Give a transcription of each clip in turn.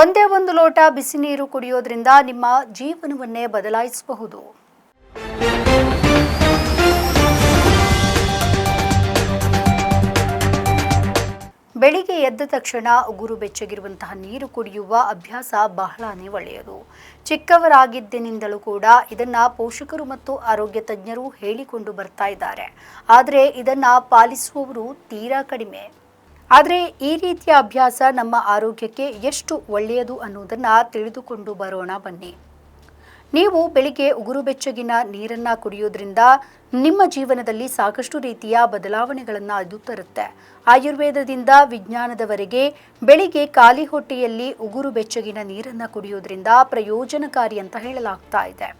ಒಂದೇ ಒಂದು ಲೋಟ ಬಿಸಿ ನೀರು ಕುಡಿಯೋದ್ರಿಂದ ನಿಮ್ಮ ಜೀವನವನ್ನೇ ಬದಲಾಯಿಸಬಹುದು. ಬೆಳಿಗ್ಗೆ ಎದ್ದ ತಕ್ಷಣ ಉಗುರು ಬೆಚ್ಚಗಿರುವಂತಹ ನೀರು ಕುಡಿಯುವ ಅಭ್ಯಾಸ ಬಹಳನೇ ಒಳ್ಳೆಯದು. ಚಿಕ್ಕವರಾಗಿದ್ದಿನಿಂದಲೂ ಕೂಡ ಇದನ್ನ ಪೋಷಕರು ಮತ್ತು ಆರೋಗ್ಯ ತಜ್ಞರು ಹೇಳಿಕೊಂಡು ಬರ್ತಾ ಇದ್ದಾರೆ. ಆದರೆ ಇದನ್ನ ಪಾಲಿಸುವವರು ತೀರಾ ಕಡಿಮೆ. ಆದರೆ ಈ ರೀತಿಯ ಅಭ್ಯಾಸ ನಮ್ಮ ಆರೋಗ್ಯಕ್ಕೆ ಎಷ್ಟು ಒಳ್ಳೆಯದು ಅನ್ನೋದನ್ನು ತಿಳಿದುಕೊಂಡು ಬರೋಣ ಬನ್ನಿ. ನೀವು ಬೆಳಿಗ್ಗೆ ಉಗುರು ಬೆಚ್ಚಗಿನ ನೀರನ್ನ ಕುಡಿಯೋದ್ರಿಂದ ನಿಮ್ಮ ಜೀವನದಲ್ಲಿ ಸಾಕಷ್ಟು ರೀತಿಯ ಬದಲಾವಣೆಗಳನ್ನು ಅದು ತರುತ್ತೆ. ಆಯುರ್ವೇದದಿಂದ ವಿಜ್ಞಾನದವರೆಗೆ ಬೆಳಿಗ್ಗೆ ಖಾಲಿ ಹೊಟ್ಟೆಯಲ್ಲಿ ಉಗುರು ಬೆಚ್ಚಗಿನ ನೀರನ್ನ ಕುಡಿಯೋದ್ರಿಂದ ಪ್ರಯೋಜನಕಾರಿ ಅಂತ ಹೇಳಲಾಗ್ತಾ ಇದೆ.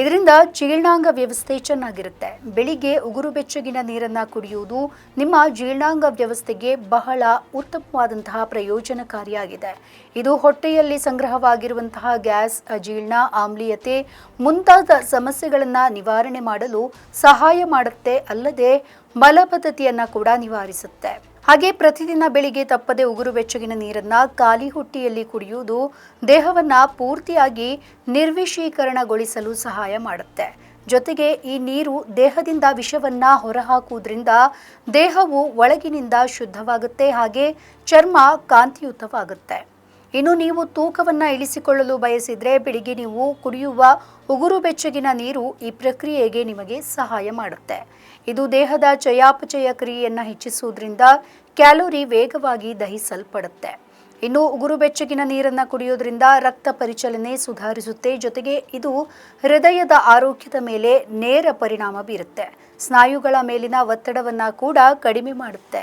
ಇದರಿಂದ ಜೀರ್ಣಾಂಗ ವ್ಯವಸ್ಥೆ ಚೆನ್ನಾಗಿರುತ್ತೆ. ಬೆಳಿಗ್ಗೆ ಉಗುರು ಬೆಚ್ಚಗಿನ ನೀರನ್ನ ಕುಡಿಯುವುದು ನಿಮ್ಮ ಜೀರ್ಣಾಂಗ ವ್ಯವಸ್ಥೆಗೆ ಬಹಳ ಉತ್ತಮವಾದಂತಹ ಪ್ರಯೋಜನಕಾರಿಯಾಗಿದೆ. ಇದು ಹೊಟ್ಟೆಯಲ್ಲಿ ಸಂಗ್ರಹವಾಗಿರುವಂತಹ ಗ್ಯಾಸ್ ಅಜೀರ್ಣ ಆಮ್ಲೀಯತೆ ಮುಂತಾದ ಸಮಸ್ಯೆಗಳನ್ನು ನಿವಾರಣೆ ಮಾಡಲು ಸಹಾಯ ಮಾಡುತ್ತೆ, ಅಲ್ಲದೆ ಮಲಬದ್ಧತೆಯನ್ನು ಕೂಡ ನಿವಾರಿಸುತ್ತೆ. ಹಾಗೆ ಪ್ರತಿದಿನ ಬೆಳಿಗ್ಗೆ ತಪ್ಪದೆ ಉಗುರು ಬೆಚ್ಚಗಿನ ನೀರನ್ನ ಖಾಲಿ ಹೊಟ್ಟೆಯಲ್ಲಿ ಕುಡಿಯುವುದು ದೇಹವನ್ನ ಪೂರ್ತಿಯಾಗಿ ನಿರ್ವಿಷೀಕರಣಗೊಳಿಸಲು ಸಹಾಯ ಮಾಡುತ್ತೆ. ಜೊತೆಗೆ ಈ ನೀರು ದೇಹದಿಂದ ವಿಷವನ್ನ ಹೊರಹಾಕುವುದರಿಂದ ದೇಹವು ಒಳಗಿನಿಂದ ಶುದ್ಧವಾಗುತ್ತೆ, ಹಾಗೆ ಚರ್ಮ ಕಾಂತಿಯುತವಾಗುತ್ತೆ. ಇನ್ನು ನೀವು ತೂಕವನ್ನು ಇಳಿಸಿಕೊಳ್ಳಲು ಬಯಸಿದರೆ ಬೆಳಿಗ್ಗೆ ನೀವು ಕುಡಿಯುವ ಉಗುರು ಬೆಚ್ಚಗಿನ ನೀರು ಈ ಪ್ರಕ್ರಿಯೆಗೆ ನಿಮಗೆ ಸಹಾಯ ಮಾಡುತ್ತೆ. ಇದು ದೇಹದ ಚಯಾಪಚಯ ಕ್ರಿಯೆಯನ್ನು ಹೆಚ್ಚಿಸುವುದರಿಂದ ಕ್ಯಾಲೋರಿ ವೇಗವಾಗಿ ದಹಿಸಲ್ಪಡುತ್ತೆ. ಇನ್ನು ಉಗುರು ಬೆಚ್ಚಗಿನ ನೀರನ್ನು ಕುಡಿಯೋದ್ರಿಂದ ರಕ್ತ ಪರಿಚಲನೆ ಸುಧಾರಿಸುತ್ತೆ. ಜೊತೆಗೆ ಇದು ಹೃದಯದ ಆರೋಗ್ಯದ ಮೇಲೆ ನೇರ ಪರಿಣಾಮ ಬೀರುತ್ತೆ. ಸ್ನಾಯುಗಳ ಮೇಲಿನ ಒತ್ತಡವನ್ನು ಕೂಡ ಕಡಿಮೆ ಮಾಡುತ್ತೆ.